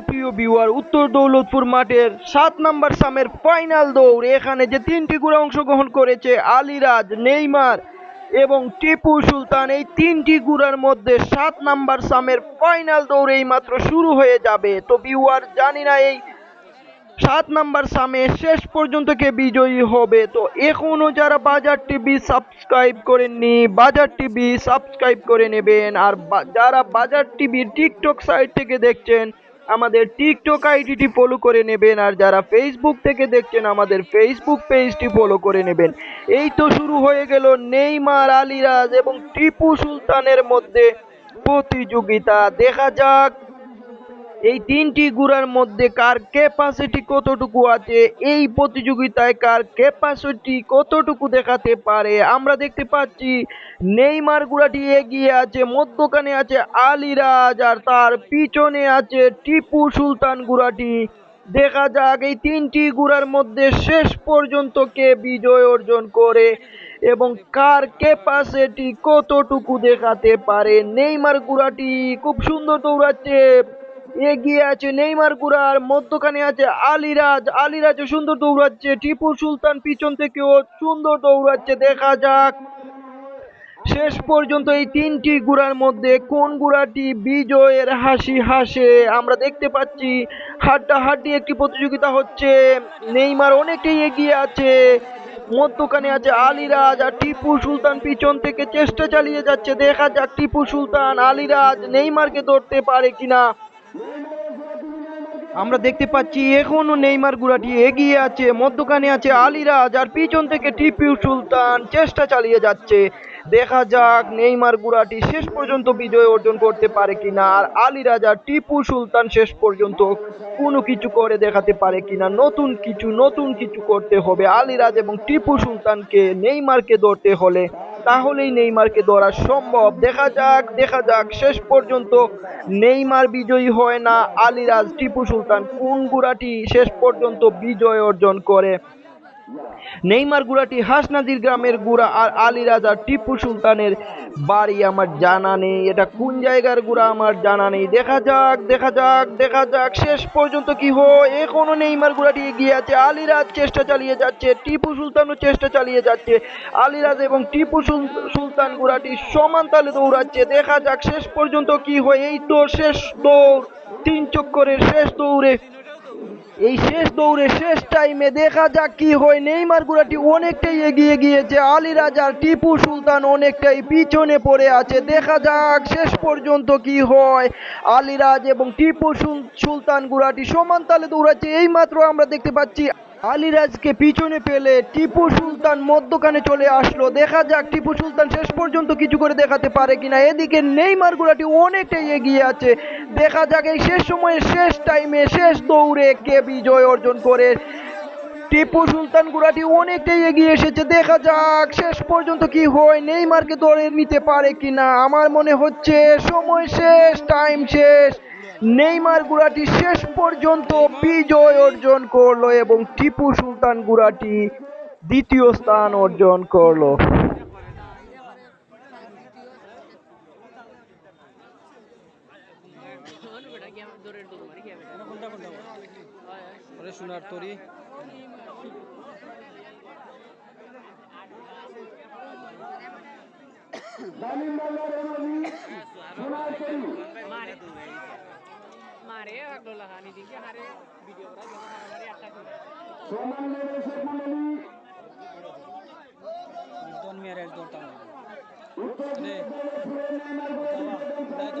সুপ্রিয় বিওয়ার উত্তর দৌলতপুর মাঠের সাত নাম্বার সামের ফাইনাল দৌড়, এখানে যে তিনটি গুড়া অংশগ্রহণ করেছে আলিরাজ, নেইমার এবং টিপু সুলতান, এই তিনটি গুড়ার মধ্যে সাত নাম্বার সামের ফাইনাল দৌড় এই মাত্র শুরু হয়ে যাবে। তো বিওয়ার জানি না এই সাত নাম্বার সামে শেষ পর্যন্ত কে বিজয়ী হবে। তো এখনও যারা বাজার টিভি সাবস্ক্রাইব করেননি, বাজার টিভি সাবস্ক্রাইব করে নেবেন। আর যারা বাজার টিভির টিকটক সাইট থেকে দেখছেন আমাদের টিকটক আইডিটি ফলো করে নেবেন আর যারা ফেসবুক থেকে দেখছেন, আমাদের ফেসবুক পেজটি ফলো করে নেবেন। এই তো শুরু হয়ে গেল নেইমার, আলিরাজ এবং টিপু সুলতানের মধ্যে প্রতিযোগিতা। দেখা যাক এই তিনটি গুড়ার মধ্যে কার ক্যাপাসিটি কতটুকু আছে? এই প্রতিযোগিতায় কার ক্যাপাসিটি কতটুকু দেখাতে পারে? আমরা দেখতে পাচ্ছি নেইমার গুড়াটি এগিয়ে আছে, মধ্যখানে আছে আলিরাজ আর তার পিছনে আছে টিপু সুলতান গুড়াটি। দেখা যাক এই তিনটি গুড়ার মধ্যে শেষ পর্যন্ত কে বিজয় অর্জন করে এবং কার ক্যাপাসিটি কতটুকু দেখাতে পারে? নেইমার গুড়াটি খুব সুন্দর দৌড়াচ্ছে। এগিয়ে আছে নেইমার গুড়ার, মধ্যখানে আছে আলিরাজ। আলিরাজও সুন্দর দৌড়াচ্ছে, টিপু সুলতান পিছন থেকেও সুন্দর দৌড়াচ্ছে, দেখা যাক। শেষ পর্যন্ত এই তিনটি গুড়ার মধ্যে কোন গুড়াটি বিজয়ের হাসি হাসে, আমরা দেখতে পাচ্ছি। হাড্ডাহাড্ডি একটি প্রতিযোগিতা হচ্ছে, নেইমার অনেকেই এগিয়ে আছে। মধ্যখানে আছে আলিরাজ আর টিপু সুলতান পিছন থেকে চেষ্টা চালিয়ে যাচ্ছে, দেখা যাক টিপু সুলতান, আলিরাজ, নেইমারকে ধরতে পারে কিনা। আমরা দেখতে পাচ্ছি এখনও নেইমার গুড়াটি এগিয়ে আছে, মধ্যখানে আছে আলিরাজ আর পিছন থেকে টিপু সুলতান। চেষ্টা চালিয়ে যাচ্ছে। দেখা যাক নেইমার গুড়াটি শেষ পর্যন্ত বিজয় অর্জন করতে পারে কিনা আর আলিরাজ আর টিপু সুলতান শেষ পর্যন্ত কোনো কিছু করে দেখাতে পারে কিনা। নতুন কিছু নতুন কিছু করতে হবে আলিরাজ এবং টিপু সুলতানকে নেইমারকে ধরতে হলে। তাহলেই নেইমারকে ধরা সম্ভব। দেখা যাক দেখা যাক, শেষ পর্যন্ত নেইমার বিজয়ী হয় না। আলিরাজ, টিপু সুলতান, কোন গুড়াটি শেষ পর্যন্ত বিজয় অর্জন করে? নেইমার গুড়াটি হাসনাদির গ্রামের গুড়া আর আলিরাজ আর টিপু সুলতানের বাড়ি আমার জানা নেই। এটা কোন জায়গার গুড়া আমার জানা নেই। দেখা যাক দেখা যাক দেখা যাক। শেষ পর্যন্ত কি হয়? এখনও নেইমার গুড়াটি এগিয়ে আছে। আলিরাজ চেষ্টা চালিয়ে যাচ্ছে, টিপু সুলতানও চেষ্টা চালিয়ে যাচ্ছে। আলিরাজ এবং টিপু সুলতান গুড়াটি সমান তালে দৌড়াচ্ছে। দেখা যাক শেষ পর্যন্ত কি হয়। এই তো শেষ দৌড়, তিন চক্করের শেষ দৌড়ে এই শেষ দৌড়ে শেষ টাইমে দেখা যাক কি হয়। নেইমার গুড়াটি অনেকটাই এগিয়ে গিয়েছে। আলী রাজার, টিপু সুলতান অনেকটাই পিছনে পড়ে আছে। দেখা যাক শেষ পর্যন্ত কি হয়। আলিরাজ এবং টিপু সুলতান গুড়াটি সমান তালে দৌড়াচ্ছে। এইমাত্র আমরা দেখতে পাচ্ছি আলিরাজকে পিছনে পেলে টিপু সুলতান মধ্যখানে চলে আসলো। দেখা যাক টিপু সুলতান শেষ পর্যন্ত কিছু করে দেখাতে পারে কিনা। এদিকে নেইমার গুড়াটি অনেকটাই এগিয়ে আছে। দেখা যাক এই শেষ সময়ে, শেষ টাইমে, শেষ দৌড়ে কে বিজয় অর্জন করে। টিপু সুলতান গুড়াটি অনেকটাই এগিয়ে এসেছে। দেখা যাক শেষ পর্যন্ত কি হয়। নেইমারকে ধরে নিতে পারে কিনা? আমার মনে হচ্ছে সময় শেষ, টাইম শেষ। নেইমার গুড়াটি শেষ পর্যন্ত বিজয় অর্জন করল এবং টিপু সুলতান গুড়াটি দ্বিতীয় স্থান অর্জন করল। সোনার তরি। হারে হাগলো লাগা নিদিকে হারে ভিডিও করা যেমন হারে একটা করে। সম্মানিত দর্শক মণ্ডলী নির্দন মেয়ের এক দৌড়তাম উত্তর দিকে পুরো নামার বলে নির্দন